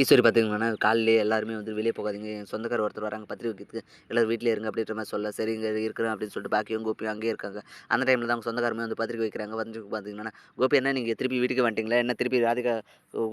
ஈஸ்வரி பார்த்துக்கோங்கண்ணா காலையிலேயே எல்லாருமே வந்து வெளியே போகாதீங்க. என் சொந்தக்கார ஒருத்தர் வராங்க பத்திரிக்கை வைக்கிறதுக்கு. எல்லோரும் வீட்டிலே இருங்க அப்படின்ற மாதிரி சொல்ல சரி இங்கே இருக்கிறேன் அப்படின்னு சொல்லிட்டு பாக்கியும் கோபியும் அங்கேயே இருக்காங்க. அந்த டைமில் தான் அவங்க சொந்தக்காரமே வந்து பத்திரிக்கை வைக்கிறாங்க. வந்து பார்த்தீங்கன்னா கோபி என்ன நீங்கள் திருப்பி வீட்டுக்கு வந்துட்டீங்களா? என்ன திருப்பி ராதிகா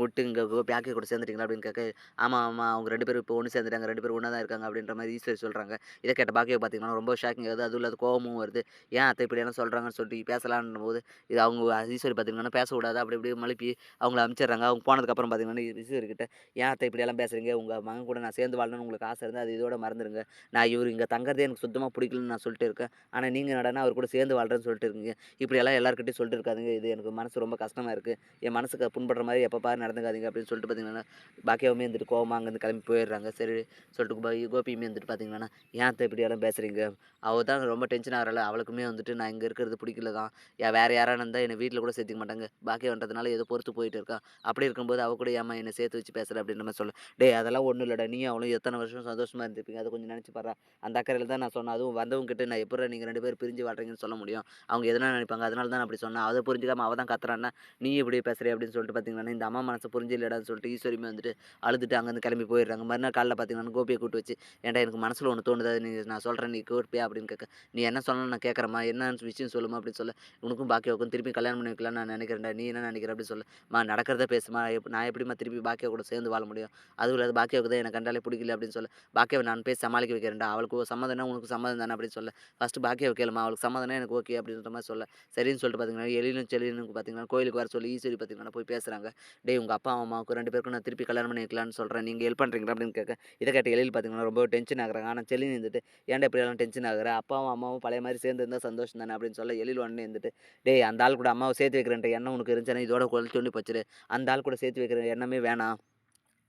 விட்டு இங்கே கோபி ஆக்கி கூட சேர்ந்துட்டீங்களா? அப்படின்னு கேட்க ஆமாம் ஆமாம் அவங்க ரெண்டு பேரும் இப்போ ஒன்று சேர்ந்துட்டாங்க. ரெண்டு பேரும் ஒன்றா தான் இருக்காங்க அப்படின்ற மாதிரி ஈஸ்வரி சொல்கிறாங்க இதை கேட்ட பாக்கியை பார்த்தீங்கன்னா ரொம்ப ஷாக்கிங் ஆகுது. அதுவும் இல்லாத கோபமும் வருது. ஏன் அத்தை இப்படி என்ன சொல்கிறாங்கன்னு சொல்லிட்டு பேசலான்னு போது இது அவங்க ஈஸ்வரி பார்த்தீங்கன்னா பேசக்கூடாது. அப்படி இப்படி மழுப்பி அவங்கள அனுப்பிச்சிடுறாங்க அவங்க போனதுக்கப்புறம் பார்த்தீங்கன்னா ஈஸ்வரி கிட்ட ஏன் அத்தை இப்படியெல்லாம் பேசுகிறீங்க உங்கள் மகன் கூட நான் சேர்ந்து வாழணும்னு உங்களுக்கு ஆசை இருந்தால் அது இதோட மறந்துடுங்க நான் இவர் இங்கே தங்குறதே எனக்கு சுத்தமாக பிடிக்கலன்னு நான் சொல்லிட்டு இருக்கேன். ஆனால் நீங்கள் நடனா அவர் கூட சேர்ந்து வாழ்கிறேன்னு சொல்லிட்டு இருக்கீங்க. இப்படியெல்லாம் எல்லாருக்கிட்டையும் சொல்லிட்டு இருக்காதுங்க. இது எனக்கு மனசு ரொம்ப கஷ்டமாக இருக்குது என் மனசுக்கு புண்படுற மாதிரி எப்போ பாரு நடந்துக்காதீங்க அப்படின்னு சொல்லிட்டு பார்த்தீங்கன்னா பாக்கியாவுமே இருந்துட்டு கோவமாக அங்கேருந்து கிளம்பி போயிடுறாங்க. சரி சொல்லிட்டு போய் கோபியுமே வந்துட்டு பார்த்தீங்கன்னா ஏன் அத்தை இப்படியெல்லாம் பேசுகிறீங்க அவள் தான் ரொம்ப டென்ஷன் ஆகிறல அவளுக்குமே வந்துட்டு நான் இங்கே இருக்கிறது பிடிக்கல தான். வேறு யாரான இருந்தால் என்னை வீட்டில் கூட சேர்த்துக்க மாட்டாங்க. பாக்கியன்றதுனால ஏதோ பொறுத்து போயிட்டு இருக்கா. அப்படி இருக்கும்போது அவள் கூட ஏமா என்னை சேர்த்து வச்சு பேசுகிற அப்படின்ற மாதிரி சொல்ல டே அதெல்லாம் ஒன்றும் இல்லைடா. நீ அவளும் எத்தனை வருஷம் சந்தோஷமாக இருந்திருப்பீங்க? அதை கொஞ்சம் நினச்சி பாரு அந்த அக்கறையில் தான் நான் சொன்னேன். அதுவும் வந்தவங்க நான் எப்படி நீங்கள் ரெண்டு பேரும் பிரிஞ்சு வாழ்றீங்கன்னு சொல்ல முடியும்? அவங்க எதனா நினைப்பாங்க. அதனால தான் நான் அப்படி சொன்னேன். அதை புரிஞ்சுக்காம அவள் தான் கத்துறான்னா நீ இப்படி பேசுகிறே அப்படின்னு சொல்லிட்டு பார்த்தீங்கன்னா இந்த அம்மா மனசை புரிஞ்சு இல்லைடான்னு சொல்லிட்டு ஈஸ்வரியுமே வந்துட்டு அழுதுட்டு அங்கேருந்து கிளம்பி போயிடுறாங்க. மறுநாள் காலையில் பார்த்தீங்கன்னா கோபியை கூட்டு வச்சு ஏன்டா எனக்கு மனசில் ஒன்று தோணுது. நீ நான் சொல்கிறேன் நீ கூப்பியா அப்படின்னு கேட்க நீ என்ன சொல்லணும் நான் கேட்குறேம்மா. என்ன விஷயம் சொல்லுமா? அப்படின்னு சொல்ல உனக்கும் பாக்கியாவுக்கும் திருப்பி கல்யாணம் பண்ணி வைக்கலாம் நான் நினைக்கிறேன்டா. நீ என்ன நினைக்கிற? அப்படின்னு சொல்ல மா நடக்கிறத பேசுமா. நான் எப்படிமா திருப்பி பாக்கியா கூட சேர்ந்து வாழ முடியும். அதுவும் இல்லாத பாக்கியாவுக்கு தான் எனக்கு கண்டாலே பிடிக்கல அப்படின்னு சொல்ல. பாக்கியாவை நான் போய் சமாளிக்க வைக்கிறேன்டா. அவளுக்கு ஒரு சம்மதம்னா உனக்கு சம்மதம் தானே அப்படின்னு சொல்ல. ஃபஸ்ட்டு பாக்கியாவை கேளுமா அவளுக்கு சம்மதம்னா எனக்கு ஓகே அப்படின்ற மாதிரி சொல்ல. சரின்னு சொல்லிட்டு பார்த்தீங்கன்னா எழிலும் செழினுக்கு பார்த்தீங்கன்னா கோயிலுக்கு வர சொல்லி ஈஸ்வரி பார்த்தீங்கன்னா போய் பேசுகிறாங்க டேய் உங்கள் அப்பா அம்மாவுக்கு ரெண்டு பேருக்கும் நான் திருப்பி கல்யாணம் பண்ணி வைக்கலான்னு சொல்கிறேன் நீங்கள் ஹெல்ப் பண்ணுறீங்களா அப்படின்னு கேட்க இதை கேட்ட எழில் பார்த்தீங்கன்னா ரொம்ப டென்ஷன் ஆகுறாங்க. ஆனால் செலின் இருந்துட்டு ஏன்டா இப்படியெல்லாம் டென்ஷன் ஆகுற? அப்பாவும் அம்மாவும் பழைய மாதிரி சேர்ந்து இருந்தால் சந்தோஷம் தானே? அப்படின்னு சொல்ல எழில் உடனே இருந்துட்டு டேய் அந்த ஆள் கூட அம்மாவை சேர்த்து வைக்கிறேன் எண்ணம் உனக்கு இருந்துச்சுன்னா இதோட குழந்தை சொல்லி போச்சுரு. அந்த ஆள் கூட சேர்த்து வைக்கிற எண்ணமே வேணாம்.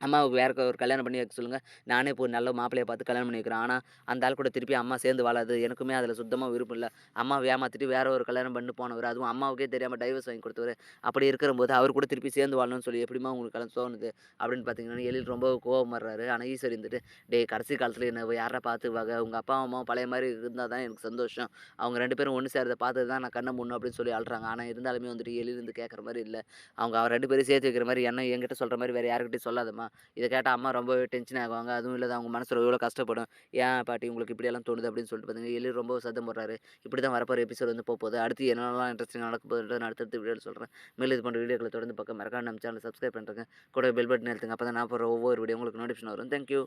அம்மாவுக்கு வேற ஒரு கல்யாணம் பண்ணி வைக்க சொல்லுங்கள் நானே இப்போ நல்ல மாப்பிள்ளையை பார்த்து கல்யாணம் பண்ணி வைக்கிறேன். ஆனால் அந்த ஆள் கூட திருப்பி அம்மா சேர்ந்து வாழாது. எனக்குமே அதில் சுத்தமாக விருப்பம் இல்லை. அம்மா ஏமாற்றிட்டு வேற ஒரு கல்யாணம் பண்ணி போனவர் அதுவும் அம்மாவுக்கே தெரியாமல் டைவர்ஸ் வாங்கி கொடுத்தவர். அப்படி இருக்கிறபோது அவர் கூட திருப்பி சேர்ந்து வாழணும்னு சொல்லி எப்படிமா உங்களுக்கு கலந்து தோணுது? அப்படின்னு பார்த்தீங்கன்னா எழில் ரொம்ப கோவம் வர்றாரு ஆனால் ஈஸ்வரி இருந்துட்டு டே கடைசி காலத்தில் என்ன யாரை பார்த்துவாங்க உங்கள் அப்பா அம்மா பழைய மாதிரி இருந்தால் தான் எனக்கு சந்தோஷம். அவங்க ரெண்டு பேரும் ஒன்று சேர்றதை பார்த்து தான் நான் கண்ணை முன்னும் அப்படின்னு சொல்லி அழுறாங்க. ஆனால் இருந்தாலுமே வந்துட்டு எழில் இருந்து கேட்குற மாதிரி இல்லை. அவங்க அவர் ரெண்டு பேரும் சேர்த்து வைக்கிற மாதிரி என்ன என்கிட்ட சொல்கிற மாதிரி வேறு யாருக்கிட்டையும் சொல்லாதம்மா. இதை கேட்டால் அம்மா ரொம்ப டென்ஷன் ஆகுவாங்க. அதுவும் இல்லாத அவங்க மனசில் எவ்வளோ கஷ்டப்படும். ஏன் பாட்டி உங்களுக்கு இப்படியெல்லாம் தோணுது அப்படின்னு சொல்லிட்டு பார்த்தீங்கன்னா எல்லோரும் ரொம்ப சத்தம் போடுறாரு. இப்படி தான் வரப்போகிற எபிசோட் வந்து போகுது அடுத்து என்னெல்லாம் இன்ட்ரெஸ்டிங் நடக்க போகுதுன்றது நான் அடுத்தடுத்து வீடியோ சொல்கிறேன் மேலும் இது போன்ற வீடியோக்களை தொடர்ந்து பக்கம் மறக்காம நம்ம சேனல் சப்ஸ்கிரைப் பண்ணுறேங்க கூட பெல் பட்டன் எழுத்துங்க அப்போ தான் நான் போகிற ஒவ்வொரு வீடியோ உங்களுக்கு நோட்டிஃபிகேஷன் வரும். தேங்க்யூ